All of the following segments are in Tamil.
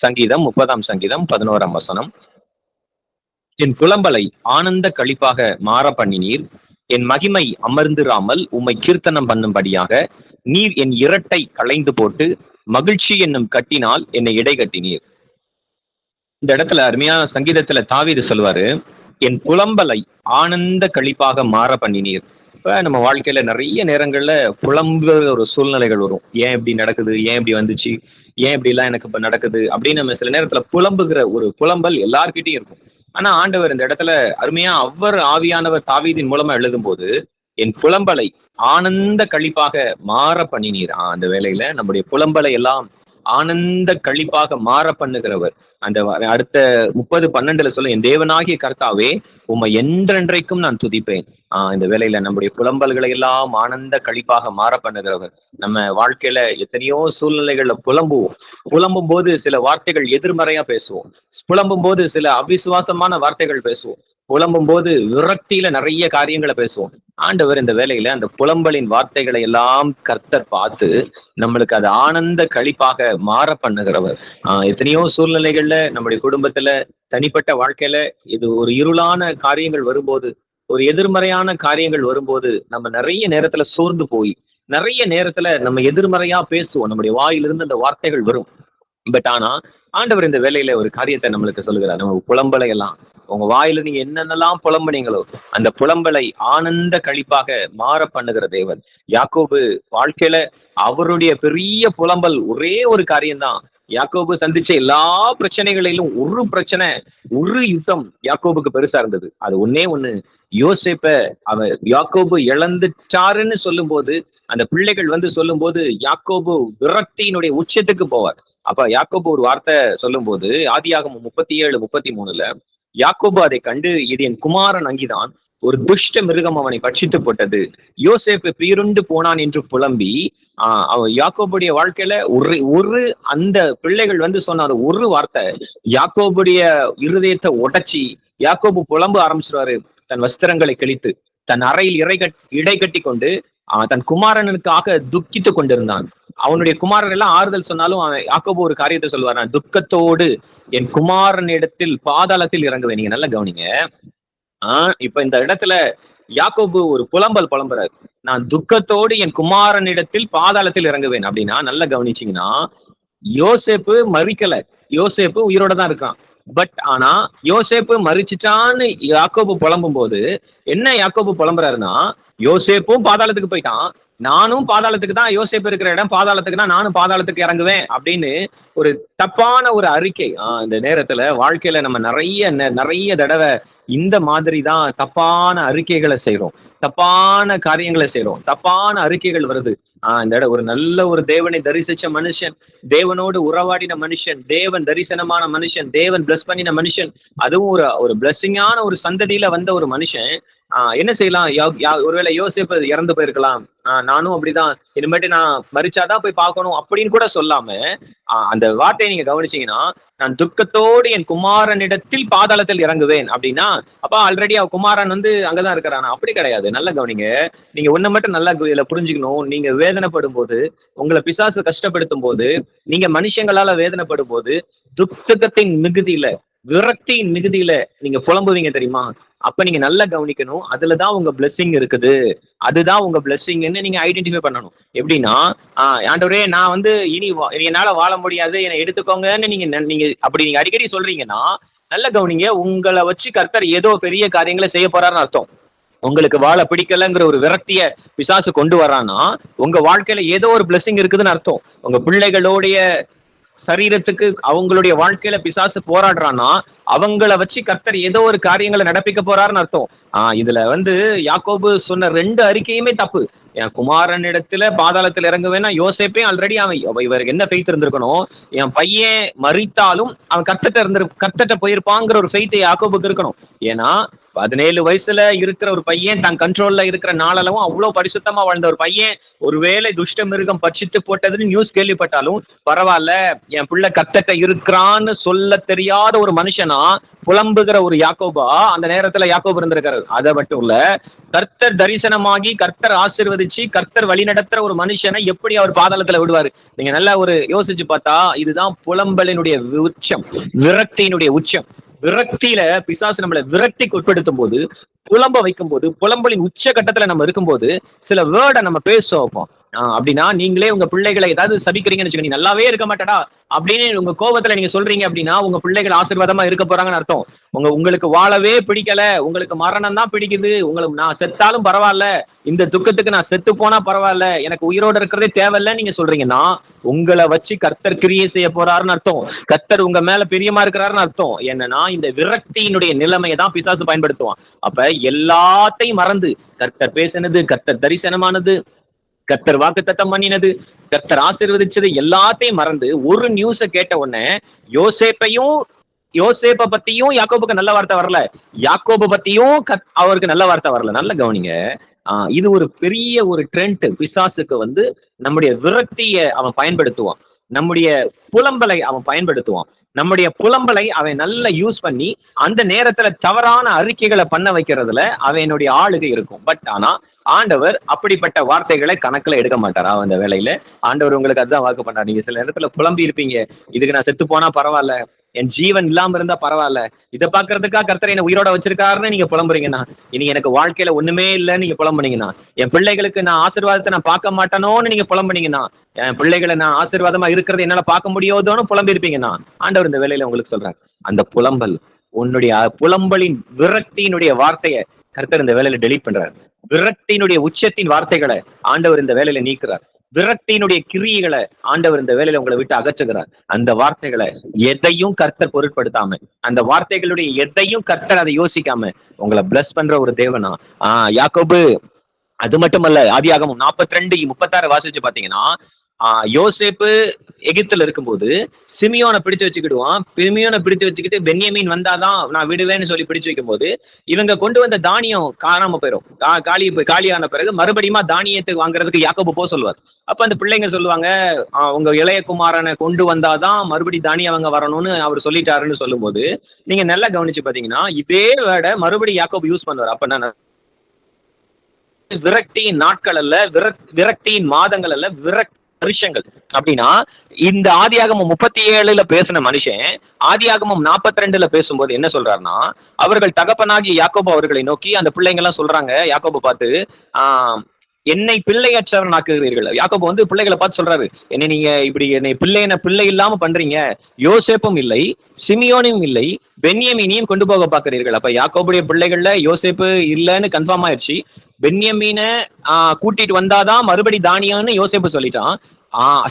சங்கீதம் முப்பதாம் சங்கீதம் பதினோராம் வசனம். என் புலம்பலை ஆனந்த கழிப்பாக மாற பண்ணினீர். என் மகிமை அமர்ந்திராமல் உம்மை கீர்த்தனம் பண்ணும்படியாக நீர் என் இரட்டை களைந்து போட்டு மகிழ்ச்சி என்னும் கட்டினால் என்னை இடை கட்டினீர். இந்த இடத்துல அருமையான சங்கீதத்துல தாவீது சொல்வாரு என் புலம்பலை ஆனந்த கழிப்பாக மாற பண்ணினீர். நம்ம வாழ்க்கையில நிறைய நேரங்கள்ல புலம்புற ஒரு சூழ்நிலைகள் வரும். ஏன் இப்படி நடக்குது? ஏன் இப்படி வந்துச்சு? ஏன் இப்படி எல்லாம் எனக்கு இப்ப நடக்குது? அப்படின்னு நம்ம சில நேரத்துல புலம்புகிற ஒரு புலம்பல் எல்லார்கிட்டையும் இருக்கும். ஆனா ஆண்டவர் இந்த இடத்துல அருமையா அவர் ஆவியானவர் தாவீதின் மூலமா எழுதும் போது என் புலம்பலை ஆனந்த கழிப்பாக மாற பண்ணினீர்? அந்த வேலையில நம்முடைய புலம்பலை எல்லாம் ஆனந்த கழிப்பாக மாற பண்ணுகிறவர். அந்த அடுத்த முப்பது பன்னெண்டுல சொல்ல என் தேவனாகிய கர்த்தாவே உம்மை என்றென்றைக்கும் நான் துதிப்பேன். ஆஹ் இந்த வேலையில நம்முடைய புலம்பல்களை எல்லாம் ஆனந்த கழிப்பாக மாற பண்ணுகிறவர். நம்ம வாழ்க்கையில எத்தனையோ சூழ்நிலைகள்ல புலம்புவோம். புலம்பும் போது சில வார்த்தைகள் எதிர்மறையா பேசுவோம். புலம்பும் போது சில அவிசுவாசமான வார்த்தைகள் பேசுவோம். புலம்பும் போது விரக்தியில நிறைய காரியங்களை பேசுவோம். ஆண்டவர் இந்த வேலையில அந்த புலம்பலின் வார்த்தைகளை எல்லாம் கர்த்தர் பார்த்து நம்மளுக்கு அது ஆனந்த கழிப்பாக மாற பண்ணுகிறவர். ஆஹ் எத்தனையோ சூழ்நிலைகள்ல நம்முடைய குடும்பத்துல தனிப்பட்ட வாழ்க்கையில இது ஒரு இருளான காரியங்கள் வரும்போது ஒரு எதிர்மறையான காரியங்கள் வரும்போது நம்ம நிறைய நேரத்துல சோர்ந்து போய் நிறைய நேரத்துல நம்ம எதிர்மறையா பேசுவோம். நம்முடைய வாயிலிருந்து அந்த வார்த்தைகள் வரும். பட் ஆனா ஆண்டவர் இந்த வேலையில ஒரு காரியத்தை நம்மளுக்கு சொல்லுகிறார். நம்ம புலம்பலை எல்லாம் உங்க வாயில நீங்க என்னென்னலாம் புலம்புனீங்களோ அந்த புலம்பலை ஆனந்த கழிப்பாக மாற பண்ணுகிற தேவன். யாக்கோபு வாழ்க்கையில அவருடைய பெரிய புலம்பல் ஒரே ஒரு காரியம்தான். யாக்கோபு சந்திச்ச எல்லா பிரச்சனைகளிலும் ஒரு பிரச்சனை ஒரு யுத்தம் யாக்கோபுக்கு பெருசா இருந்தது. அது ஒன்னே ஒண்ணு யோசேப்ப அவன் யாக்கோபு இழந்துட்டாருன்னு சொல்லும்போது அந்த பிள்ளைகள் வந்து சொல்லும் போது யாக்கோபு விரக்தியினுடைய உச்சத்துக்கு போவார். அப்ப யாக்கோபு ஒரு வார்த்தை சொல்லும்போது ஆதியாகமம் முப்பத்தி ஏழு முப்பத்தி மூணுல யாக்கோபு அதை கண்டு இது என் குமாரன் அங்கிதான் ஒரு துஷ்ட மிருகம் அவனை பட்சித்து போட்டது. யோசேப்பு பீருண்டு போனான் என்று புலம்பி ஆஹ் அவன் யாக்கோபுடைய வாழ்க்கையில ஒரு ஒரு அந்த பிள்ளைகள் வந்து சொன்ன ஒரு வார்த்தை யாக்கோபுடைய இருதயத்தை உடைச்சி யாக்கோபு புலம்ப ஆரம்பிச்சிருவாரு தன் வஸ்திரங்களை கிழித்து தன் அறையில் இறை கட் இடை கட்டி கொண்டு தன் குமாரனுக்காக துக்கித்து கொண்டிருந்தான். அவனுடைய குமாரன் எல்லாம் ஆறுதல் சொன்னாலும் அவன் யாக்கோபு ஒரு காரியத்தை சொல்லுவார். நான் துக்கத்தோடு என் குமாரன் இடத்தில் பாதாளத்தில் இறங்குவேன். நீங்க நல்லா கவனிங்க. ஆஹ் இப்ப இந்த இடத்துல யாக்கோபு ஒரு புலம்பல் புலம்புறாரு. நான் துக்கத்தோடு என் குமாரன் இடத்தில் பாதாளத்தில் இறங்குவேன் அப்படின்னா நல்லா கவனிச்சிங்கன்னா யோசேப்பு மறிக்கல. யோசேப்பு உயிரோட தான் இருக்கான். பட் ஆனா யோசேப்பு மறிச்சிட்டான்னு யாக்கோபு புலம்பும் போது என்ன யாக்கோபு புலம்புறாருன்னா யோசேப்பும் பாதாளத்துக்கு போயிட்டான். நானும் பாதாளத்துக்கு தான் யோசிப்பு இருக்கிற இடம் பாதாளத்துக்கு தான் நானும் பாதாளத்துக்கு இறங்குவேன் அப்படின்னு ஒரு தப்பான ஒரு அறிக்கை இந்த நேரத்துல வாழ்க்கையில நம்ம நிறைய நெ- நிறைய தடவை இந்த மாதிரி தான் தப்பான அறிக்கைகளை செய்யறோம் தப்பான காரியங்களை செய்யறோம் தப்பான அறிக்கைகள் வருது. ஆஹ் இந்த இடம் ஒரு நல்ல ஒரு தேவனை தரிசிச்ச மனுஷன் தேவனோடு உறவாடின மனுஷன் தேவன் தரிசனமான மனுஷன் தேவன் பிளஸ் பண்ணின மனுஷன் அதுவும் ஒரு ஒரு பிளஸ்ஸிங்கான ஒரு சந்ததியில வந்த ஒரு மனுஷன் என்ன செய்யலாம்? யா- யா- ஒருவேளை யோசிப்பு இறந்து போயிருக்கலாம். ஆஹ் நானும் அப்படிதான். இனிமேட்டு நான் மறிச்சாதான் போய் பார்க்கணும் அப்படின்னு கூட சொல்லாம ஆஹ் அந்த வார்த்தையை நீங்க கவனிச்சீங்கன்னா நான் துக்கத்தோடு என் குமாரனிடத்தில் பாதாளத்தில் இறங்குவேன் அப்படின்னா அப்பா ஆல்ரெடி அவ குமாரன் வந்து அங்கதான் இருக்கிறானா. அப்படி கிடையாது. நல்லா கவனிங்க. நீங்க ஒண்ணு மட்டும் நல்லா இதுல புரிஞ்சுக்கணும். நீங்க வேதனைப்படும் போது உங்களை பிசாசு கஷ்டப்படுத்தும் போது நீங்க மனுஷங்களால வேதனைப்படும் போது துக்கத்தின் மிகுதியில விரக்தியின் மிகுதியில நீங்க புலம்புவீங்க தெரியுமா? அப்ப நீங்க நல்லா கவனிக்கணும். அதுலதான் உங்க blessing இருக்குது. அதுதான் உங்க blessingன்னு நீங்க ஐடென்டிஃபை பண்ணணும். எப்படின்னா ஆண்டவரே நான் வந்து இனி வா- என்னால வாழ முடியாது. என்னை எடுத்துக்கோங்கன்னு நீங்க நெ- நீங்க அப்படி நீங்க அடிக்கடி சொல்றீங்கன்னா நல்ல கவனிங்க உங்களை வச்சு கர்த்தர் ஏதோ பெரிய காரியங்களை செய்ய போறாருன்னு அர்த்தம். உங்களுக்கு வாழ பிடிக்கலங்கிற ஒரு விரக்திய பிசாசு கொண்டு வரான்னா உங்க வாழ்க்கையில ஏதோ ஒரு blessing இருக்குதுன்னு அர்த்தம். உங்க பிள்ளைகளுடைய சரீரத்துக்கு அவங்களுடைய வாழ்க்கையில பிசாசு போராடுறான்னா அவங்கள வச்சு கர்த்தர் ஏதோ ஒரு காரியங்களை நடப்பிக்க போறாருன்னு அர்த்தம். ஆஹ் இதுல வந்து யாக்கோபு சொன்ன ரெண்டு அறிக்கையுமே தப்பு. என் குமாரன் இடத்துல பாதாளத்துல இறங்குவேன்னா யோசேப்பே ஆல்ரெடி அவன் அவ- இவருக்கு என்ன ஃபெய்த் இருந்திருக்கணும் என் பையன் மறித்தாலும் அவன் கத்தட்ட இருந்து கத்தட்ட போயிருப்பாங்கிற ஒரு ஃபெய்த்தை யாக்கோபுக்கு இருக்கணும். ஏன்னா பதினேழு வயசுல இருக்கிற ஒரு பையன் தன் கண்ட்ரோல்ல இருக்கிற நாளளவும் அவ்வளவு பரிசுத்தமா வாழ்ந்த ஒரு பையன். ஒருவேளை துஷ்ட மிருகம் பட்சித்து போட்டதுன்னு நியூஸ் கேள்விப்பட்டாலும் பரவாயில்ல என் பிள்ளை கத்தட்ட இருக்கிறான்னு சொல்ல தெரியாத ஒரு மனுஷனா புலம்புகிற ஒரு யாக்கோபா அந்த நேரத்துல யாக்கோபு இருந்திருக்காரு. அதை மட்டும் இல்ல கர்த்தர் தரிசனமாகி கர்த்தர் ஆசிர்வதிச்சு கர்த்தர் வழி நடத்துற ஒரு மனுஷனை எப்படி அவர் பாதாளத்துல விடுவாரு? நீங்க நல்லா ஒரு யோசிச்சு பார்த்தா இதுதான் புலம்பலினுடைய உச்சம் விரக்தியினுடைய உச்சம். விரக்தியில பிசாசு நம்மளை விரக்திக்கு உட்படுத்தும் போது புலம்ப வைக்கும் போது புலம்பலின் உச்ச கட்டத்துல நம்ம இருக்கும்போது சில வேர்டை நம்ம பேச வைப்போம். அப்படின்னா நீங்களே உங்க பிள்ளைகளை ஏதாவது சபிக்கிறீங்கன்னு வச்சுக்கோங்க. நீ நல்லாவே இருக்க மாட்டடா அப்படின்னு உங்க கோபத்துல நீங்க சொல்றீங்க அப்படின்னா உங்க பிள்ளைகள் ஆசீர்வாதமா இருக்க போறாங்கன்னு அர்த்தம். உங்க உங்களுக்கு வாழவே பிடிக்கல உங்களுக்கு மரணம் தான் பிடிக்குது. உங்களுக்கு நான் செத்தாலும் பரவாயில்ல. இந்த துக்கத்துக்கு நான் செத்து போனா பரவாயில்ல. எனக்கு உயிரோட இருக்கிறதே தேவையில்ல நீங்க சொல்றீங்கன்னா உங்களை வச்சு கர்த்தர் கிரியை செய்ய போறாருன்னு அர்த்தம். கர்த்தர் உங்க மேல பிரியமா இருக்கிறாருன்னு அர்த்தம். என்னன்னா இந்த விரக்தியினுடைய நிலைமையை தான் பிசாசு பயன்படுத்துவான். அப்ப எல்லாத்தையும் மறந்து கர்த்தர் பேசினது கர்த்தர் தரிசனமானது கத்தர் வாக்கு தத்தம் பண்ணினது. கத்தர் ஆசீர்வதிச்சது எல்லாத்தையும் மறந்து ஒரு நியூஸ கேட்ட உடனே யோசேப்பையும் யோசேப்ப பத்தியும் யாக்கோபுக்கு நல்ல வார்த்தை வரல. யாக்கோபு பத்தியும் கத்- அவருக்கு நல்ல வார்த்தை வரல. நல்ல கவனிங்க. ஆஹ் இது ஒரு பெரிய ஒரு ட்ரெண்ட் பிசாசுக்கு வந்து நம்முடைய விரக்திய அவன் பயன்படுத்துவான். நம்முடைய புலம்பலை அவன் பயன்படுத்துவான். நம்முடைய புலம்பலை அவன் நல்லா யூஸ் பண்ணி அந்த நேரத்துல தவறான அறிக்கைகளை பண்ண வைக்கிறதுல அவனுடைய ஆளுகை இருக்கும். பட் ஆனா ஆண்டவர் அப்படிப்பட்ட வார்த்தைகளை கணக்குல எடுக்க மாட்டாரா அந்த வேலையில ஆண்டவர் உங்களுக்கு அதுதான் வாக்கு பண்ணார் நீங்க சில நேரத்துல புலம்பி இருப்பீங்க. இதுக்கு நான் செத்து போனா பரவாயில்ல. என் ஜீவன் இல்லாம இருந்தா பரவாயில்ல. இதை பாக்குறதுக்கா கர்த்தர் என்ன உயிரோட வச்சிருக்காருன்னு நீங்க புலம்புறீங்கண்ணா இனி எனக்கு வாழ்க்கையில ஒண்ணுமே இல்லைன்னு நீங்க புலம்புனீங்கன்னா என் பிள்ளைகளுக்கு நான் ஆசீர்வாதத்தை நான் பார்க்க மாட்டேனோன்னு நீங்க புலம்புனீங்கன்னா என் பிள்ளைகளை நான் ஆசீர்வாதமா இருக்கிறது என்னால பார்க்க முடியாதோன்னு புலம்பி இருப்பீங்கன்னா ஆண்டவர் இந்த வேலையில உங்களுக்கு சொல்றாரு. அந்த புலம்பல் உன்னுடைய புலம்பலின் விரக்தியினுடைய வார்த்தையை கர்த்தர் இந்த வேலையில டெலீட் பண்றாரு. விரக்தியினுடைய உச்சத்தின் வார்த்தைகளை ஆண்டவர் இந்த வேலையில நீக்கிறார். விரக்தியினுடைய கிரியைகளை ஆண்டவர் இந்த வேலையில உங்களை விட்டு அகற்றுகிறார். அந்த வார்த்தைகளை எதையும் கர்த்தர் பொருட்படுத்தாம அந்த வார்த்தைகளுடைய எதையும் கர்த்தர் அதை யோசிக்காம உங்களை பிளஸ் பண்ற ஒரு தேவனா? ஆஹ் யாக்கோபு அது மட்டுமல்ல ஆதியாகமும் நாற்பத்தி ரெண்டு முப்பத்தாறு வாசிச்சு பாத்தீங்கன்னா யோசேப்பு எகிப்துல இருக்கும்போது சிமியோனை பிடிச்சு வச்சுக்கிடுவான். சிமியோனை பிடிச்சு வச்சுக்கிட்டு பென்யமீன் வந்தாதான் நான் விடுவேன்னு சொல்லி பிடிச்சு வைக்கும்போது இவங்க கொண்டு வந்த தானியம் காணாம போயிடும் கா- காலி காலியான பிறகு மறுபடியும் தானியத்தை வாங்குறதுக்கு யாக்கோபு போக சொல்லுவார். அப்ப அந்த பிள்ளைங்க சொல்லுவாங்க உங்க இளைய குமாரனை கொண்டு வந்தாதான் மறுபடி தானியம் அவங்க வரணும்னு அவர் சொல்லிட்டாருன்னு சொல்லும்போது நீங்க நல்லா கவனிச்சு பாத்தீங்கன்னா இதே வேட மறுபடி யாக்கோபு யூஸ் பண்ணுவார். அப்ப நான் விரக்தியின் நாட்கள் அல்ல விரக் விரக்தியின் மாதங்கள் அல்ல விரக் வருஷங்கள் அப்படின்னா இந்த ஆதியாகமம் முப்பத்தி ஏழுல பேசின மனுஷன் ஆதியாகமம் நாற்பத்தி ரெண்டுல பேசும்போது என்ன சொல்றாருன்னா அவர்கள் தகப்பனாகிய யாக்கோபு அவர்களை நோக்கி அந்த பிள்ளைங்க எல்லாம் சொல்றாங்க யாக்கோபு பார்த்து ஆஹ் என்னை பிள்ளையற்றவனாக்குகிறீர்கள் யாக்கோபு வந்து பிள்ளைகளை பார்த்து சொல்றாரு என்னை நீங்க இப்படி என்னை பிள்ளைன பிள்ளை இல்லாம பண்றீங்க. யோசேப்பும் இல்லை சிமியோனும் இல்லை பென்யமீனையும் கொண்டு போக பாக்குறீர்கள் அப்ப யாக்கோபுடைய பிள்ளைகள்ல யோசேப்பு இல்லைன்னு கன்ஃபார்ம் ஆயிடுச்சு பென்யமீனை ஆஹ் கூட்டிட்டு வந்தாதான் மறுபடி தானியம்னு யோசேப்பு சொல்லிட்டான்.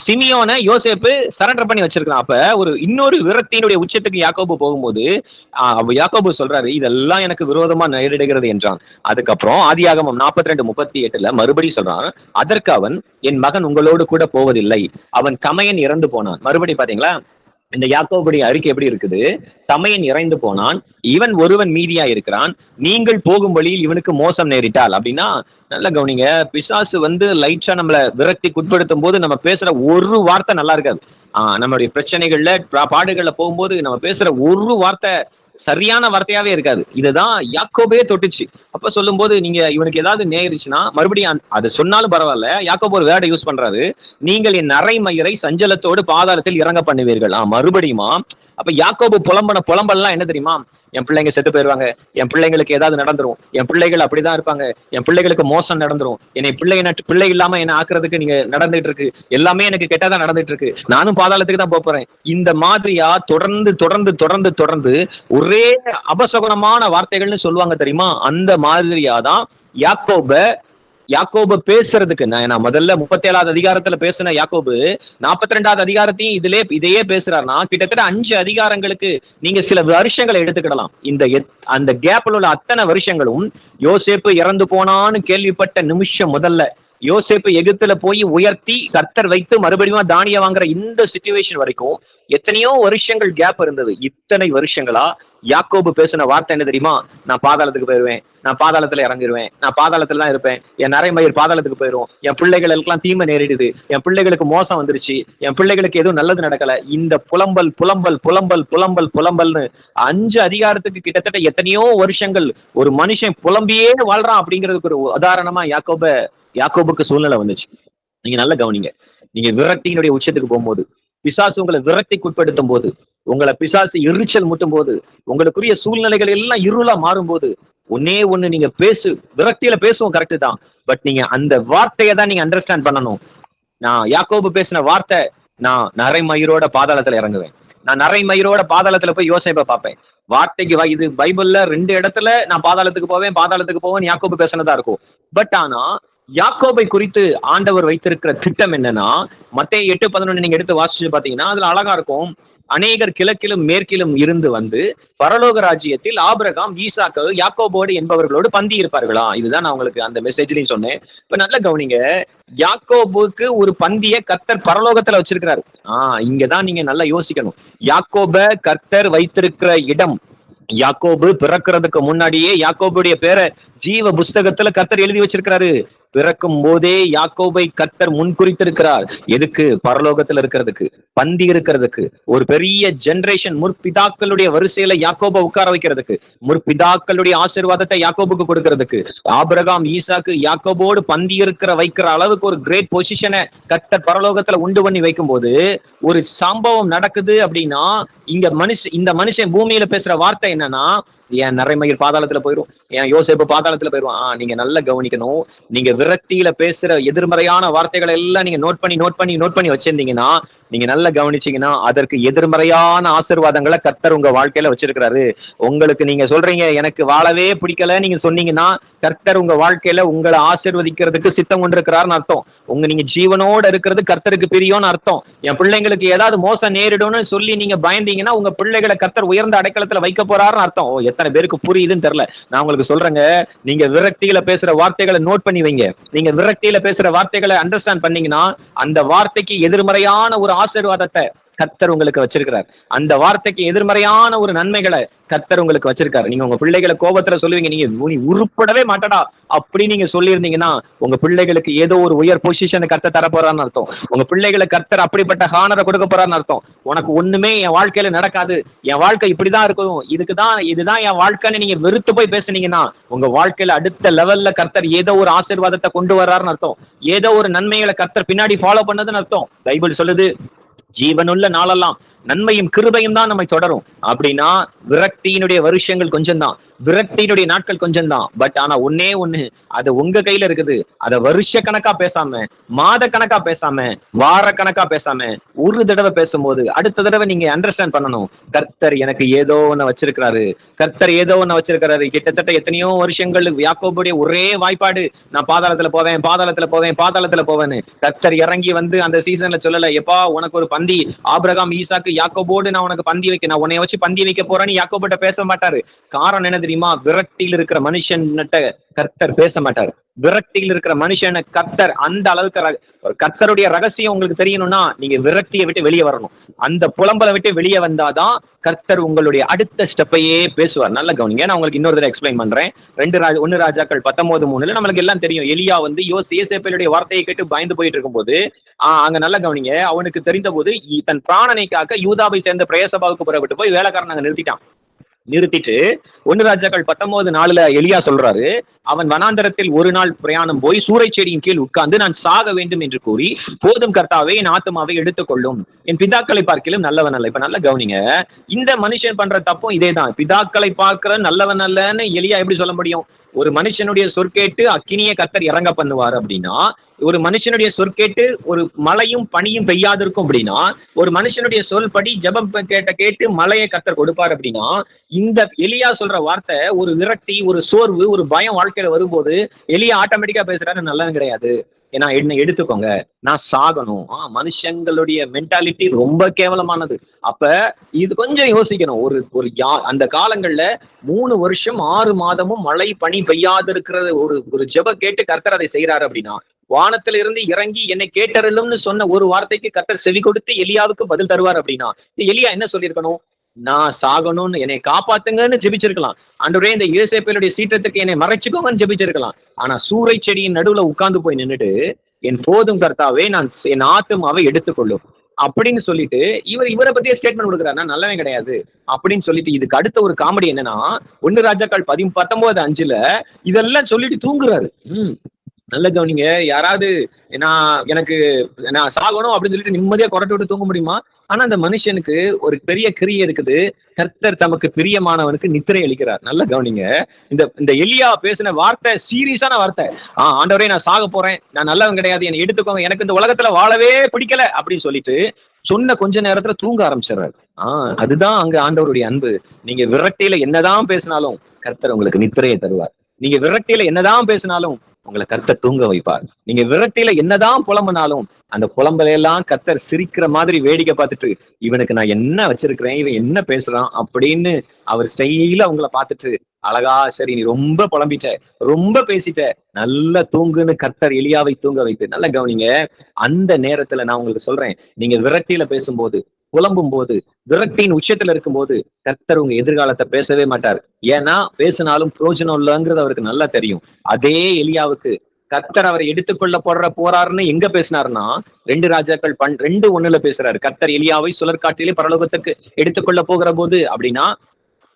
சிமியோனை யோசேப்பு சரண்டர் பண்ணி வச்சிருக்கான். அப்ப ஒரு இன்னொரு விரக்தியினுடைய உச்சத்துக்கு யாக்கோபு போகும்போது யாக்கோபு சொல்றாரு இதெல்லாம் எனக்கு விரோதமா நேரிடுகிறது என்றான். அதுக்கப்புறம் ஆதியாகமம் நாற்பத்தி ரெண்டு முப்பத்தி எட்டுல மறுபடியும் சொல்றான் அதற்கு அவன் என் மகன் உங்களோடு கூட போவதில்லை. அவன் கமையன் இறந்து போனான். மறுபடி பாத்தீங்களா? இந்த யாக்கோபுடைய அறிக்கை எப்படி இருக்குது? தமையன் இறைந்து போனான் இவன் ஒருவன் மீதியா இருக்கிறான் நீங்கள் போகும் வழியில் இவனுக்கு மோசம் நேரிட்டால் அப்படின்னா நல்ல கவனிங்க பிசாசு வந்து லைட்ஸா நம்மள விரக்திக்கு உட்படுத்தும் போது நம்ம பேசுற ஒரு வார்த்தை நல்லா இருக்காது. ஆஹ் நம்மளுடைய பிரச்சனைகள்ல பாடுகள்ல போகும்போது நம்ம பேசுற ஒரு வார்த்தை சரியான வார்த்தையாவே இருக்காது. இதுதான் யாக்கோபே தொட்டுச்சு. அப்ப சொல்லும் போது நீங்க இவனுக்கு ஏதாவது நேயிருச்சுன்னா மறுபடியும் அதை சொன்னாலும் பரவாயில்ல. யாக்கோப் ஒரு வேர்டை யூஸ் பண்றாரு. நீங்கள் என் நரைமயிரை சஞ்சலத்தோடு பாதாளத்தில் இறங்க பண்ணுவீர்கள். ஆ மறுபடியுமா? அப்ப யாக்கோபு புலம்பன புலம்பல்லாம் என்ன தெரியுமா? என் பிள்ளைங்க செத்து போயிருவாங்க. என் பிள்ளைங்களுக்கு ஏதாவது நடந்துரும். என் பிள்ளைகள் அப்படிதான் இருப்பாங்க. என் பிள்ளைகளுக்கு மோசம் நடந்துரும். என்னை பிள்ளை என்ன பிள்ளை இல்லாம என்ன ஆக்குறதுக்கு நீங்க நடந்துட்டு இருக்கு. எல்லாமே எனக்கு கெட்டதா நடந்துட்டு இருக்கு. நானும் பாதாளத்துக்கு தான் போறேன். இந்த மாதிரியா தொடர்ந்து தொடர்ந்து தொடர்ந்து தொடர்ந்து ஒரே அபசகுனமான வார்த்தைகள்னு சொல்லுவாங்க தெரியுமா? அந்த மாதிரியா தான் யாக்கோப யாக்கோபு பேசுறதுக்கு நான் முதல்ல முப்பத்தி ஏழாவது அதிகாரத்துல பேசின யாக்கோபு நாற்பத்தி ரெண்டாவது அதிகாரத்தையும் இதிலே இதையே பேசுறாருன்னா கிட்டத்தட்ட அஞ்சு அதிகாரங்களுக்கு நீங்க சில வருஷங்களை எடுத்துக்கிடலாம். இந்த எத்- அந்த கேப்ல உள்ள அத்தனை வருஷங்களும் யோசேப்பு இறந்து போனான்னு கேள்விப்பட்ட நிமிஷம் முதல்ல யோசேப்பு எகிப்துல போய் உயர்த்தி கர்த்தர் வைத்து மறுபடியும் தானியம் வாங்குற இந்த சுச்சுவேஷன் வரைக்கும் எத்தனையோ வருஷங்கள் கேப் இருந்தது. இத்தனை வருஷங்களா யாக்கோபு பேசின வார்த்தை என்ன தெரியுமா? நான் பாதாளத்துக்கு போயிருவேன். நான் பாதாளத்துல இறங்கிருவேன். நான் பாதாளத்துல தான் இருப்பேன். என் நரைமயிர் பாதாளத்துக்கு போயிடும் என் பிள்ளைகளுக்கெல்லாம் தீமை நேரிடுது. என் பிள்ளைகளுக்கு மோசம் வந்துருச்சு. என் பிள்ளைகளுக்கு எதுவும் நல்லது நடக்கல. இந்த புலம்பல் புலம்பல் புலம்பல் புலம்பல் புலம்பல்னு அஞ்சு அதிகாரத்துக்கு கிட்டத்தட்ட எத்தனையோ வருஷங்கள் ஒரு மனுஷன் புலம்பியே வாழ்றான் அப்படிங்கிறதுக்கு ஒரு உதாரணமா யாக்கோப யாக்கோபுக்கு சூழ்நிலை வந்துச்சு. நீங்க நல்லா கவனிங்க. நீங்க விரக்தியினுடைய உச்சத்துக்கு போகும்போது பிசாசு உங்களை விரக்திக்குட்படுத்தும் போது உங்களை பிசாசு எரிச்சல் முட்டும் போது உங்களுக்குரிய சூழ்நிலைகள் எல்லாம் இருளா மாறும்போது ஒன்னே ஒண்ணு நீங்க பேசு விரக்தியில பேசுவோம் கரெக்டு தான். பட் நீங்க அந்த வார்த்தையை தான் நீங்க அண்டர்ஸ்டாண்ட் பண்ணணும். நான் யாக்கோபு பேசின வார்த்தை நான் நரைமயிரோட பாதாளத்துல இறங்குவேன். நான் நரைமயிரோட பாதாளத்துல போய் யோசிப்பை பார்ப்பேன். வார்த்தைக்கு இது பைபிள்ல ரெண்டு இடத்துல நான் பாதாளத்துக்கு போவேன் பாதாளத்துக்கு போவேன் யாக்கோபு பேசினதா இருக்கும். பட் ஆனா யாக்கோபை குறித்து ஆண்டவர் வைத்திருக்கிற திட்டம் என்னன்னா மத்திய எட்டு பதினொன்னு நீங்க எடுத்து வாசிச்சு பாத்தீங்கன்னா அதுல அழகா இருக்கும். அநேகர் கிழக்கிலும் மேற்கிலும் இருந்து வந்து பரலோக ராஜ்யத்தில் ஆபிரகாம் ஈசாக்கு யாக்கோபோடு என்பவர்களோடு பந்தி இருப்பார்களா இதுதான் நான் உங்களுக்கு அந்த மெசேஜ்லயும் சொன்னேன். இப்ப நல்ல கவனிங்க. யாக்கோபுக்கு ஒரு பந்திய கர்த்தர் பரலோகத்துல வச்சிருக்கிறாரு. ஆஹ் இங்கதான் நீங்க நல்லா யோசிக்கணும். யாக்கோப கர்த்தர் வைத்திருக்கிற இடம் யாக்கோபு பிறக்கிறதுக்கு முன்னாடியே யாக்கோபுடைய பேரை ஜீவ புஸ்தகத்துல கர்த்தர் எழுதி வச்சிருக்கிறாரு. பிறக்கும் போதே யாக்கோபை கத்தர் முன்குறித்திருக்கிறார் எதுக்கு? பரலோகத்துல இருக்கிறதுக்கு பந்தி இருக்கிறதுக்கு ஒரு பெரிய ஜெனரேஷன் முற்பிதாக்களுடைய வரிசையில யாக்கோபை உட்கார வைக்கிறதுக்கு முற்பிதாக்களுடைய ஆசீர்வாதத்தை யாக்கோபுக்கு கொடுக்கறதுக்கு ஆபிரகாம் ஈசாக்கு யாக்கோபோடு பந்தி இருக்கிற வைக்கிற அளவுக்கு ஒரு கிரேட் பொசிஷனை கத்தர் பரலோகத்துல உண்டு பண்ணி வைக்கும்போது ஒரு சம்பவம் நடக்குது அப்படின்னா இங்க மனுஷ இந்த மனுஷன் பூமியில பேசுற வார்த்தை என்னன்னா என் நரைமயிர் பாதாளத்துல போயிடும் என் யோசிப்பு பாதாளத்துல போயிரும்? ஆஹ் நீங்க நல்லா கவனிக்கணும். நீங்க விரக்தியில பேசுற எதிர்மறையான வார்த்தைகளை எல்லாம் நீங்க நோட் பண்ணி நோட் பண்ணி நோட் பண்ணி வச்சிருந்தீங்கன்னா நீங்க நல்லா கவனிச்சீங்கன்னா அதற்கு எதிர்மறையான ஆசீர்வாதங்களை கர்த்தர் உங்க வாழ்க்கையில வச்சிருக்கிறாரு. உங்களுக்கு நீங்க சொல்றீங்க எனக்கு வாழவே பிடிக்கல நீங்க சொன்னீங்கன்னா கர்த்தர் உங்க வாழ்க்கையில உங்களை ஆசீர்வதிக்கிறதுக்கு சித்தம் கொண்டிருக்கிறாருன்னு அர்த்தம். உங்க நீங்க ஜீவனோட இருக்கிறது கர்த்தருக்கு பிரியோன்னு அர்த்தம். என் பிள்ளைங்களுக்கு ஏதாவது மோசம் நேரிடும்னு சொல்லி நீங்க பயந்தீங்கன்னா உங்க பிள்ளைகளை கர்த்தர் உயர்ந்த அடைக்கலத்துல வைக்க போறாருன்னு அர்த்தம். ஓ எத்தனை பேருக்கு புரியுதுன்னு தெரியல. நான் உங்களுக்கு சொல்றேங்க நீங்க விரக்தியில பேசுற வார்த்தைகளை நோட் பண்ணி வைங்க. நீங்க விரக்தியில பேசுற வார்த்தைகளை அண்டர்ஸ்டாண்ட் பண்ணீங்கன்னா அந்த வார்த்தைக்கு எதிர்மறையான ஒரு ஆசீர்வாதத்தை கர்த்தர் உங்களுக்கு வச்சிருக்கிறார். அந்த வார்த்தைக்கு எதிர்மறையான ஒரு நன்மைகளை கர்த்தர் உங்களுக்கு வச்சிருக்காரு. நீங்க உங்க பிள்ளைகளை கோபத்துல சொல்லுவீங்க நீங்க நீ உருப்படவே மாட்டடா. அப்படி நீங்க சொல்லியிருந்தீங்கன்னா உங்க பிள்ளைகளுக்கு ஏதோ ஒரு உயர் பொசிஷனை கர்த்தர் தர போறான்னு அர்த்தம். உங்க பிள்ளைகளை கர்த்தர் அப்படிப்பட்ட ஹானரை கொடுக்க போறான்னு அர்த்தம். உனக்கு ஒண்ணுமே என் வாழ்க்கையில நடக்காது. என் வாழ்க்கை இப்படிதான் இருக்கும். இதுக்குதான் இதுதான் என் வாழ்க்கைன்னு நீங்க வெறுத்து போய் பேசுனீங்கன்னா உங்க வாழ்க்கையில அடுத்த லெவல்ல கர்த்தர் ஏதோ ஒரு ஆசீர்வாதத்தை கொண்டு வர்றாருன்னு அர்த்தம். ஏதோ ஒரு நன்மைகளை கர்த்தர் பின்னாடி ஃபாலோ பண்ணதுன்னு அர்த்தம். பைபிள் சொல்லுது ஜீவனுள்ள நாளெல்லாம் நன்மையும் கிருபையும் தான் நம்மை தொடரும். அப்படின்னா விரக்தியினுடைய வருஷங்கள் கொஞ்சம் தான் விரக்தியினுடைய நாட்கள் கொஞ்சம் தான் பட் ஆனா ஒன்னே ஒண்ணு அது உங்க கையில இருக்குது. அத வருஷ கணக்கா பேசாம மாத கணக்கா பேசாம வார கணக்கா பேசாம ஒரு தடவை பேசும்போது அடுத்த தடவை நீங்க அண்டர்ஸ்டாண்ட் பண்ணணும். கர்த்தர் எனக்கு ஏதோ ஒண்ணு வச்சிருக்கிறாரு. கர்த்தர் ஏதோ ஒண்ணு வச்சிருக்கிறாரு. கிட்டத்தட்ட எத்தனையோ வருஷங்கள் யாக்கோபுடைய ஒரே வாய்ப்பாடு. நான் பாதாளத்துல போவேன் பாதாளத்துல போவேன் பாதாளத்துல போவேன்னு. கர்த்தர் இறங்கி வந்து அந்த சீசன்ல சொல்லல எப்பா உனக்கு ஒரு பந்தி. ஆபிரகாம் ஈசாக்கு யாக்கோபோடு நான் உனக்கு பந்தி வைக்க நான் உன்னை வச்சு பந்தி வைக்க போறான்னு யாக்கோபிட்ட பேச மாட்டாரு. காரணம் என்ன தெரியுமா? விரட்டியில் இருக்கிற மனுஷன் கர்த்தர் பேச மாட்டார். விரக்தியில் இருக்கிற மனுஷனை கர்த்தர் அந்த அளவுக்கு கத்தருடைய கர்த்தருடைய ரகசியம் உங்களுக்கு தெரியணும்னா நீங்க விரக்தியை விட்டு வெளியே வரணும். அந்த புலம்பலை விட்டு வெளியே வந்தாதான் கர்த்தர் உங்களுடைய அடுத்த ஸ்டெப்பையே பேசுவார். நல்ல கவனிங்க. நான் உங்களுக்கு இன்னொரு தடவை எக்ஸ்பிளைன் பண்றேன். ரெண்டு ராஜ ஒன்னு ராஜாக்கள் பத்தொன்பது மூணுல நம்மளுக்கு எல்லாம் தெரியும். எலியா வந்து யோ சேசேப்பையுடைய வார்த்தையை கேட்டு பயந்து போயிட்டு இருக்கும்போது ஆஹ் அங்க நல்ல கவனிங்க. அவனுக்கு தெரிந்த போது தன் பிராணனை காக்க யூதாவை சேர்ந்த பிரேசபாவுக்கு புறப்பட்டு போய் வேலைக்காரன் அங்க நிறுத்திட்டான். நிறுத்திட்டு ஒன்னு ராஜாக்கள் பத்தொன்பது நாலுல எலியா சொல்றாரு அவன் வனாந்தரத்தில் ஒரு நாள் பிரயாணம் போய் சூறை செடியின் கீழ் உட்கார்ந்து நான் சாக வேண்டும் என்று கூறி போதும் கர்த்தாவே என் ஆத்மாவை எடுத்துக்கொள்ளும் என் பிதாக்களை பார்க்கலும் நல்லவன் அல்ல. இப்ப நல்ல கவனிங்க. இந்த மனுஷன் பண்ற தப்பும் இதேதான். பிதாக்களை பார்க்கிற நல்லவன் அல்லன்னு எலியா எப்படி சொல்ல முடியும்? ஒரு மனுஷனுடைய சொற்கேட்டு அக்கினிய கத்தர் இறங்க பண்ணுவார் அப்படின்னா ஒரு மனுஷனுடைய சொற்கேட்டு ஒரு மழையும் பனியும் பெய்யாதிருக்கும் அப்படின்னா ஒரு மனுஷனுடைய சொல்படி ஜெபம் கேட்ட கேட்டு மழையை கத்தர் கொடுப்பார் அப்படின்னா இந்த எலியா சொல்ற வார்த்தை ஒரு விரக்தி ஒரு சோர்வு ஒரு பயம் வாழ்க்கையில வரும்போது எலியா ஆட்டோமேட்டிக்கா பேசுறாரு நல்லது கிடையாது. ஏன்னா என்ன எடுத்துக்கோங்க நான் சாகணும். ஆஹ் மனுஷங்களுடைய மென்டாலிட்டி ரொம்ப கேவலமானது. அப்ப இது கொஞ்சம் யோசிக்கணும். ஒரு ஒரு யா அந்த காலங்கள்ல மூணு வருஷம் ஆறு மாதமும் மழை பனி பெய்யாது இருக்கிற ஒரு ஒரு ஜெப கேட்டு கர்த்தர் அதை செய்யறாரு அப்படின்னா வானத்துல இருந்து இறங்கி என்னை கேட்டறலும்னு சொன்ன ஒரு வார்த்தைக்கு கர்த்தர் செவி கொடுத்து எலியாவுக்கு பதில் தருவார் அப்படின்னா எலியா என்ன சொல்லியிருக்கணும்? நான் சாகணும்னு என்னை காப்பாத்துங்கன்னு ஜெபிச்சிருக்கலாம். ஆண்டவரே இந்த இயேசேப்பியலுடைய சீற்றத்துக்கு என்னை மறைச்சுக்கோங்கன்னு ஜெபிச்சிருக்கலாம். ஆனா சூறை செடியின் நடுவுல உட்கார்ந்து போய் நின்னுட்டு என் போதும் கர்த்தாவே நான் என் ஆத்துமாவை எடுத்துக்கொள்ளும். அப்படின்னு சொல்லிட்டு இவர் இவரை பத்தியே ஸ்டேட்மெண்ட் கொடுக்குறாரு நல்லவே கிடையாது. அப்படின்னு சொல்லிட்டு இதுக்கு அடுத்த ஒரு காமெடி என்னன்னா ஒன்னு ராஜாக்கள் பதி பத்தொன்பது அஞ்சுல இதெல்லாம் சொல்லிட்டு தூங்குறாரு. ம் நல்ல கவனிங்க. யாராவது நான் எனக்கு நான் சாகணும் அப்படின்னு சொல்லிட்டு நிம்மதியா குரட்டை விட்டு தூங்க முடியுமா? ஆனா அந்த மனுஷனுக்கு ஒரு பெரிய கிரியை இருக்குது. கர்த்தர் தமக்கு பிரியமானவனுக்கு நித்திரை அளிக்கிறார். நல்ல கவனிங்க. இந்த இந்த எலியா பேசின வார்த்தை சீரியஸான வார்த்தை. ஆஹ் ஆண்டவரே நான் சாக போறேன். நான் நல்லவன் கிடையாது. என்னை எடுத்துக்கோங்க. எனக்கு இந்த உலகத்துல வாழவே பிடிக்கல அப்படின்னு சொல்லிட்டு சொன்ன கொஞ்ச நேரத்துல தூங்க ஆரம்பிச்சிடுறாரு. ஆஹ் அதுதான் அங்க ஆண்டவருடைய அன்பு. நீங்க விரட்டையில என்னதான் பேசினாலும் கர்த்தர் உங்களுக்கு நித்திரையை தருவார். நீங்க விரட்டையில என்னதான் பேசினாலும் உங்களை கர்த்தர் தூங்க வைப்பார். நீங்க விரட்டையில என்னதான் புலம்புனாலும் அந்த புலம்பலையெல்லாம் கத்தர் சிரிக்கிற மாதிரி வேடிக்கை பார்த்துட்டு இவனுக்கு நான் என்ன வச்சிருக்கிறேன்? இவன் என்ன பேசுறான்? அப்படின்னு அவர் ஸ்டைல அவங்கள பார்த்துட்டு அழகா சரி நீ ரொம்ப புலம்பிட்ட ரொம்ப பேசிட்ட நல்ல தூங்குன்னு கர்த்தர் எளியாவை தூங்க வைத்து. நல்ல கவனிங்க அந்த நேரத்துல நான் உங்களுக்கு சொல்றேன் நீங்க விரக்தியில பேசும்போது புலம்பும் போது விரக்தியின் உச்சத்துல இருக்கும்போது கர்த்தர் உங்க எதிர்காலத்தை பேசவே மாட்டார். ஏன்னா பேசினாலும் பிரயோஜனம் இல்லைங்கிறது அவருக்கு நல்லா தெரியும். அதே எலியாவுக்கு கர்த்தர் அவரை எடுத்துக்கொள்ள போடுற போறாருன்னு எங்க பேசினாருன்னா ரெண்டு ராஜாக்கள் பண் ரெண்டு ஒண்ணுல பேசுறாரு. கர்த்தர் எலியாவை சுழற்காற்றிலே பரலோகத்துக்கு எடுத்துக்கொள்ள போகிற போது அப்படின்னா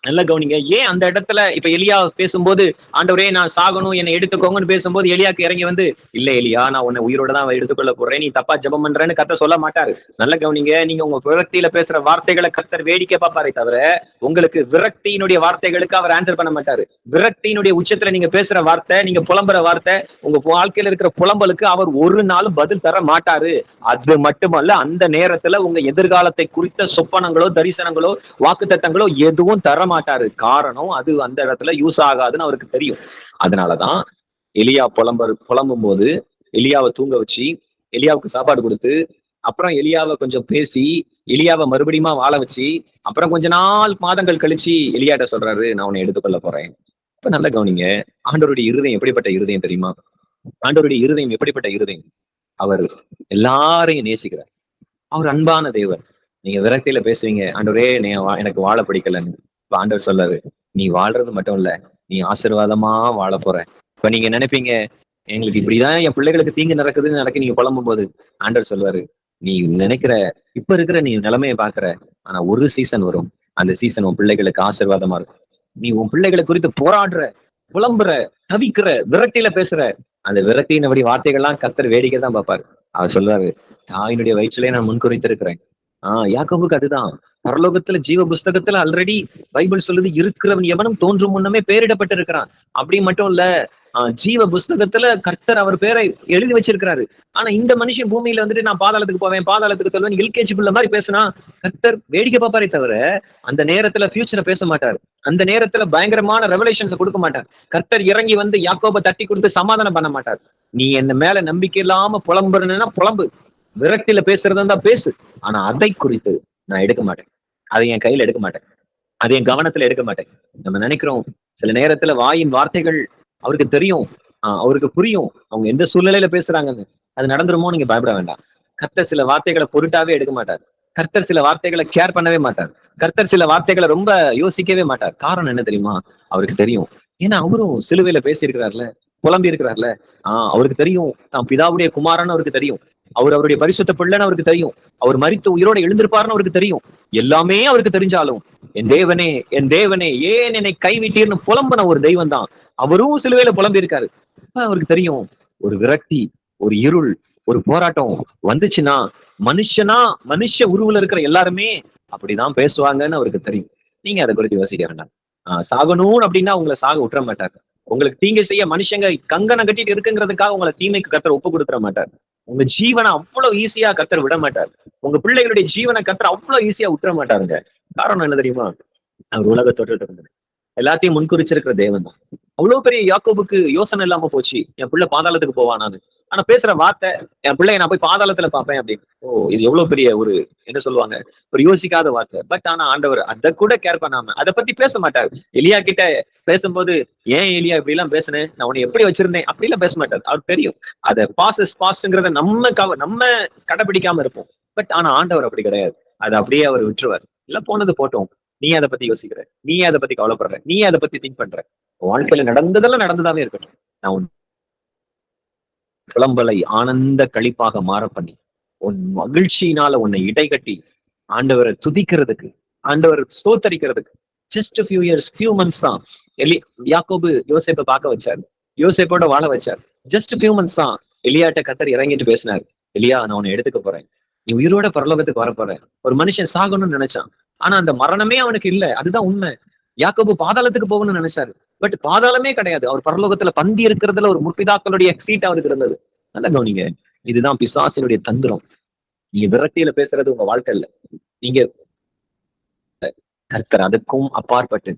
நல்ல கவனிங்க. ஏன் அந்த இடத்துல இப்ப எலியா பேசும்போது ஆண்டவரே நான் சாகணும் என்னை எடுத்துக்கோங்கன்னு பேசும்போது எலியாக்கு இறங்கி வந்து இல்ல எலியா நான் உன்னை உயிரோட தான் எடுத்துக்கொள்ள போறேன். நீ தப்பா ஜெபம் பண்றேன்னு கத்த சொல்ல மாட்டாரு. நல்ல கவனிங்க. நீங்க உங்க விரக்தியில பேசுற வார்த்தைகளை கத்தர் வேடிக்கை பார்ப்பாரே தவிர உங்களுக்கு விரக்தியினுடைய வார்த்தைகளுக்கு அவர் ஆன்சர் பண்ண மாட்டாரு. விரக்தியினுடைய உச்சத்துல நீங்க பேசுற வார்த்தை நீங்க புலம்புற வார்த்தை உங்க வாழ்க்கையில இருக்கிற புலம்பலுக்கு அவர் ஒரு நாளும் பதில் தர மாட்டாரு. அது மட்டுமல்ல அந்த நேரத்துல உங்க எதிர்காலத்தை குறித்த சொப்பனங்களோ தரிசனங்களோ வாக்குத்தத்தங்களோ எதுவும் தர மாட்டாரு. காரணம் அது அந்த இடத்துல யூஸ் ஆகாதுன்னு அவருக்கு தெரியும். அதனாலதான் எலியா புலம்பர் புலம்பும் போது எலியாவை தூங்க வச்சு எலியாவுக்கு சாப்பாடு கொடுத்து அப்புறம் எலியாவை கொஞ்சம் பேசி எலியாவை மறுபடியும் வாழ வச்சு அப்புறம் கொஞ்ச நாள் மாதங்கள் கழிச்சு எலியாட்ட சொல்றாரு நான் உன்னை எடுத்துக்கொள்ள போறேன். இப்ப நல்ல கவனிங்க. ஆண்டவருடைய இருதயம் எப்படிப்பட்ட இருதயம் தெரியுமா? ஆண்டவருடைய இருதயம் எப்படிப்பட்ட இருதயம்? அவர் எல்லாரையும் நேசிக்கிறார். அவர் அன்பான தேவர் நீங்க விரக்தியில பேசுவீங்க ஆண்டவரே நீ வா- எனக்கு வாழ பிடிக்கலன்னு. ஆண்டவர் சொல்லாரு நீ வாழ்றது மட்டும் இல்ல நீ ஆசீர்வாதமா வாழ போற. இப்ப நீங்க நினைப்பீங்க எங்களுக்கு இப்படிதான் என் பிள்ளைகளுக்கு தீங்கு நடக்குதுன்னு நடக்க நீங்க புலம்பும் போது ஆண்டவர் சொல்லுவாரு நீ நினைக்கிற இப்ப இருக்கிற நீ நிலைமையை பாக்குற ஆனா ஒரு சீசன் வரும். அந்த சீசன் உன் பிள்ளைகளுக்கு ஆசீர்வாதமா இருக்கும். நீ உன் பிள்ளைகளை குறித்து போராடுற புலம்புற தவிக்கிற விரக்தியில பேசுற அந்த விரக்தியினபடி வார்த்தைகள்லாம் கத்தர் வேடிக்கை தான் பார்ப்பாரு. அவர் சொல்றாரு தாயினுடைய வயிற்றுலயே நான் முன்குறித்திருக்கிறேன். ஆஹ் யாக்கோபுக்கு அதுதான். பரலோகத்துல ஜீவ புஸ்தகத்துல ஆல்ரெடி பைபிள் சொல்லுது இருக்கிறவன் எவனும் தோன்றும் முன்னமே பேரிடப்பட்டிருக்கிறான். அப்படி மட்டும் இல்ல ஆஹ் ஜீவ புஸ்தகத்துல கர்த்தர் அவர் பேரை எழுதி வச்சிருக்கிறாரு. ஆனா இந்த மனுஷன் பூமியில வந்துட்டு நான் பாதாளத்துக்கு போவேன் பாதாளத்துக்கு சொல்வேன் எல்கேஜி பிள்ளை மாதிரி பேசினா கர்த்தர் வேடிக்கை பார்ப்பாரே தவிர அந்த நேரத்துல ஃபியூச்சரை பேச மாட்டார். அந்த நேரத்துல பயங்கரமான ரெவலேஷன்ஸ் கொடுக்க மாட்டார். கர்த்தர் இறங்கி வந்து யாக்கோபை தட்டி கொடுத்து சமாதானம் பண்ண மாட்டார். நீ என்ன மேல நம்பிக்கை இல்லாம புலம்புறனா புலம்பு. விரக்தியில பேசுறதா இருந்தா பேசு. ஆனா அதை குறித்து நான் எடுக்க மாட்டேன். அதை என் கையில எடுக்க மாட்டேன். அதை என் கவனத்துல எடுக்க மாட்டேன். நம்ம நினைக்கிறோம் சில நேரத்துல வாயின் வார்த்தைகள் அவருக்கு தெரியும் ஆஹ் அவருக்கு புரியும். அவங்க எந்த சூழ்நிலையில பேசுறாங்கன்னு. அது நடந்துருமோ நீங்க பயப்பட வேண்டாம். கர்த்தர் சில வார்த்தைகளை பொருட்டாவே எடுக்க மாட்டார். கர்த்தர் சில வார்த்தைகளை கேர் பண்ணவே மாட்டார். கர்த்தர் சில வார்த்தைகளை ரொம்ப யோசிக்கவே மாட்டார். காரணம் என்ன தெரியுமா? அவருக்கு தெரியும். ஏன்னா அவரும் சிலுவையில பேசியிருக்கிறார்ல புலம்பி இருக்கிறார்ல ஆஹ் அவருக்கு தெரியும். தான் பிதாவுடைய குமாரன்னு அவருக்கு தெரியும். அவர் அவருடைய பரிசுத்த பிள்ளைன்னு அவருக்கு தெரியும். அவர் மறித்து உயிரோட எழுந்திருப்பாருன்னு அவருக்கு தெரியும். எல்லாமே அவருக்கு தெரிஞ்சாலும் என் தேவனே என் தேவனே ஏன் என்னை கைவிட்டீர்னு புலம்புன ஒரு தெய்வம் தான். அவரும் சிலுவையில புலம்பி இருக்காரு அவருக்கு தெரியும் ஒரு விரக்தி ஒரு இருள் ஒரு போராட்டம் வந்துச்சுன்னா மனுஷனா மனுஷ உருவுல இருக்கிற எல்லாருமே அப்படிதான் பேசுவாங்கன்னு அவருக்கு தெரியும். நீங்க அதை குறித்து யோசிக்க வேண்டாம். ஆஹ் சாகணும் அப்படின்னா உங்களை சாக விட்டுற மாட்டார் உங்களுக்கு தீங்கு செய்ய மனுஷங்க கங்கனை கட்டிட்டு இருக்குங்கிறதுக்காக உங்களை தீமைக்கு கத்துற ஒப்பு கொடுத்துட மாட்டார். உங்க ஜீவனை அவ்வளவு ஈஸியா கத்தர் விட மாட்டார். உங்க பிள்ளைகளுடைய ஜீவனை கத்தர் அவ்வளவு ஈஸியா விட்டுற மாட்டாருங்க. காரணம் என்ன தெரியுமா? அவர் உலக தோற்றத்தை இருந்தது எல்லாத்தையும் முன்குறிச்சிருக்கிற தேவன் தான். அவ்வளவு பெரிய யாக்கோபுக்கு யோசனை இல்லாம போச்சு. என் பிள்ளை பாதாளத்துக்கு போவானான்னு ஆனா பேசுற வார்த்தை என் பிள்ளைய நான் போய் பாதாளத்துல பார்ப்பேன் அப்படின்னு. ஓ இது எவ்வளவு பெரிய ஒரு என்ன சொல்லுவாங்க ஒரு யோசிக்காத வார்த்தை. பட் ஆனா ஆண்டவர் அதை கூட கேர் பண்ணாம அதை பத்தி பேச மாட்டார். எலியா கிட்ட பேசும்போது ஏன் எலியா இப்படி எல்லாம் பேசுனேன் நான் உன்னை எப்படி வச்சிருந்தேன்? அப்படி எல்லாம் பேச மாட்டார். அவர் தெரியும். அதை பாசஸ் பாஸ்ட்ங்கிறத நம்ம கவ நம்ம கடைபிடிக்காம இருப்போம். பட் ஆனா ஆண்டவர் அப்படி கிடையாது. அதை அப்படியே அவர் விட்டுருவார். எல்லாம் போனது போட்டோம். நீ அதை பத்தி யோசிக்கிற. நீ அதை பத்தி கவலைப்படுற. நீ அதை பத்தி திங்க் பண்ற. உன் வாழ்க்கையில நடந்ததெல்லாம் நடந்ததாவே இருக்கட்டும். நான் உன் புலம்பலை ஆனந்த கழிப்பாக மாற பண்ணி உன் மகிழ்ச்சியினால உன்னை இடைகட்டி ஆண்டவரை துதிக்கிறதுக்கு ஆண்டவர் ஸ்தோத்தரிக்கிறதுக்கு just few years few months தான். எலி யாக்கோபு யோசேப்பை பார்க்க வச்சார். யோசேப்போட வாழ வச்சார். ஜஸ்ட் ஃபியூ மந்த்ஸ் தான். எலியாட்ட கத்தர் இறங்கிட்டு பேசினார். எலியா நான் உன்னை எடுத்துக்க போறேன். நீ உயிரோட பரலோகத்துக்கு வர போற ஒரு மனுஷன் சாகணும்னு நினைச்சான். ஆனா அந்த மரணமே அவனுக்கு இல்ல. அதுதான் உண்மை. யாக்கோபு பாதாளத்துக்கு போகணும்னு நினைச்சாரு. பட் பாதாளமே கிடையாது. அவர் பரலோகத்துல பந்தி இருக்கிறதுல ஒரு முற்பிதாக்களுடைய சீட் அவருக்கு இருந்தது. நல்ல கவனிங்க. இதுதான் பிசாசினுடைய தந்திரம். நீங்க விரக்தியில பேசுறது உங்க வாழ்க்கை இல்ல. நீங்க கர்த்தர் அதுக்கும் அப்பாற்பட்டு.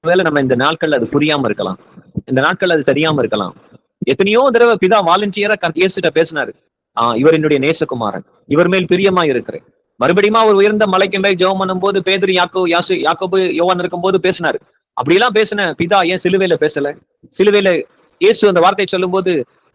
ஒருவேளை நம்ம இந்த நாட்கள்ல அது புரியாம இருக்கலாம். இந்த நாட்கள்ல அது தெரியாம இருக்கலாம். எத்தனையோ தடவை பிதா வாலண்டியரா இயேசுட்ட பேசினாரு. ஆஹ் இவர் என்னுடைய நேசகுமாரன். இவர் மேல் பிரியமா இருக்கிறேன். மறுபடியும் அவர் உயர்ந்த மலைக்கு மேல் ஜெபம் பண்ணும்போது பேதுரு யாக்கோ யாசு யாக்கோபு யோவான் இருக்கும்போது பேசினாரு. அப்படிலாம் பேசின பிதா ஏன் சிலுவையில பேசல? சிலுவையில இயேசு அந்த வார்த்தையை சொல்லும்போது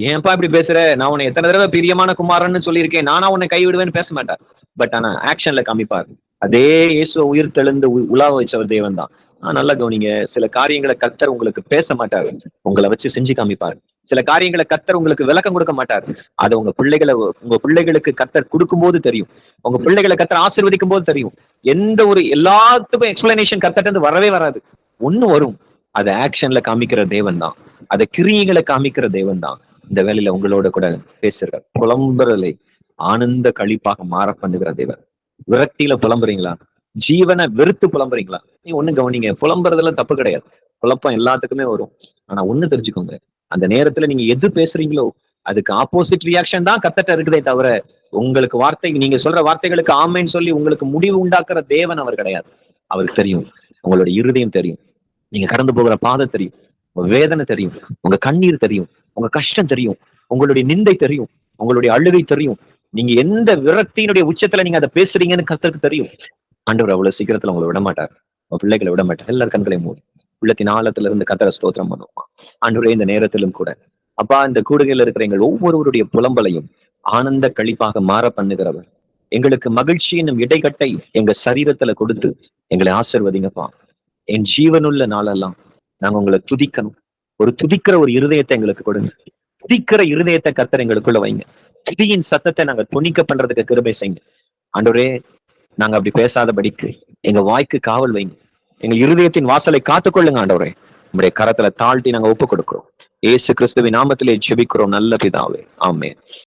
ஏன்பா இப்படி பேசுற? நான் உன்னை எத்தனை தடவை பிரியமான குமாரன்னு சொல்லியிருக்கேன். நானா உன்னை கைவிடுவேன்னு பேச மாட்டார் பட் ஆனா ஆக்ஷன்ல காமிப்பார். அதே இயேசுவை உயிர் தெளிந்து உலாவ வச்சவர் தேவன் தான் நல்லா கவனிங்க. சில காரியங்களை கத்தர் உங்களுக்கு பேச மாட்டாரு. உங்களை வச்சு செஞ்சு காமிப்பாரு. சில காரியங்களை கத்தர் உங்களுக்கு விளக்கம் கொடுக்க மாட்டார். அது உங்க பிள்ளைகளை உங்க பிள்ளைகளுக்கு கத்தர் கொடுக்கும்போது தெரியும். உங்க பிள்ளைகளை கத்தர் ஆசீர்வதிக்கும் போது தெரியும். எந்த ஒரு எல்லாத்துக்கும் எக்ஸ்பிளனேஷன் கத்தட்ட இருந்து வரவே வராது. ஒண்ணு வரும். அது ஆக்ஷன்ல காமிக்கிற தேவன் தான் அதை கிரியைகளை காமிக்கிற தேவன் தான் இந்த வேலையில உங்களோட கூட பேசுறார் புலம்புறலை ஆனந்த கழிப்பாக மாற பண்ணுகிற தேவன். விரக்தியில புலம்புறீங்களா? ஜீவனை வெறுத்து புலம்புறீங்களா? நீ ஒண்ணு கவனிங்க புலம்புறதுல தப்பு கிடையாது. குழப்பம் எல்லாத்துக்குமே வரும். ஆனா ஒண்ணு தெரிஞ்சுக்கோங்க அந்த நேரத்துல நீங்க எது பேசுறீங்களோ அதுக்கு ஆப்போசிட் ரியாக்ஷன் தான் கத்தட்ட இருக்குதே தவிர உங்களுக்கு வார்த்தை நீங்க சொல்ற வார்த்தைகளுக்கு ஆமைன்னு சொல்லி உங்களுக்கு முடிவு உண்டாக்குற தேவன் அவர் கிடையாது. அவருக்கு தெரியும் உங்களோட இருதயம் தெரியும். நீங்க கடந்து போகிற பாதை தெரியும் உங்க வேதனை தெரியும் உங்க கண்ணீர் தெரியும் உங்க கஷ்டம் தெரியும் உங்களுடைய நிந்தை தெரியும் உங்களுடைய அழுகை தெரியும். நீங்க எந்த விரக்தியினுடைய உச்சத்துல நீங்க அதை பேசுறீங்கன்னு கத்தருக்கு தெரியும். ஆண்டவர் அவ்வளவு சீக்கிரத்துல உங்களை விட மாட்டார் பிள்ளைகளை விட மாட்டார் எல்லார் கண்களையும் மூடி. உள்ளத்தின் ஆழத்துல இருந்து கத்தர ஸ்தோத்திரம் பண்ணுவான் ஆண்டவரே இந்த நேரத்திலும் கூட. அப்பா இந்த கூடுகையில் இருக்கிற எங்கள் ஒவ்வொருவருடைய புலம்பலையும் ஆனந்த கழிப்பாக மாற பண்ணுகிறவர். எங்களுக்கு மகிழ்ச்சி என்னும் இடைக்கட்டை எங்க சரீரத்துல கொடுத்து எங்களை ஆசிர்வதிங்கப்பா. என் ஜீவனுள்ள நாளெல்லாம் நாங்க உங்களை துதிக்கணும். ஒரு துதிக்கிற ஒரு இருதயத்தை எங்களுக்கு கொடுங்க. துதிக்கிற இருதயத்தை கத்தர் எங்களுக்குள்ள வைங்க. துதியின் சத்தத்தை நாங்க துணிக்க பண்றதுக்கு கிருபை செய்யுங்க. ஆண்டவரே நாங்க அப்படி பேசாதபடிக்கு எங்க வாய்க்கு காவல் வைங்க. எங்க இருதயத்தின் வாசலை காத்துக்கொள்ளுங்க ஆண்டவரே. உங்களுடைய கரத்துல தாழ்த்தி நாங்க ஒப்பு கொடுக்கிறோம் ஏசு கிறிஸ்துவின் நாமத்திலே ஜெபிக்கிறோம். நல்ல பிதாவே. ஆமே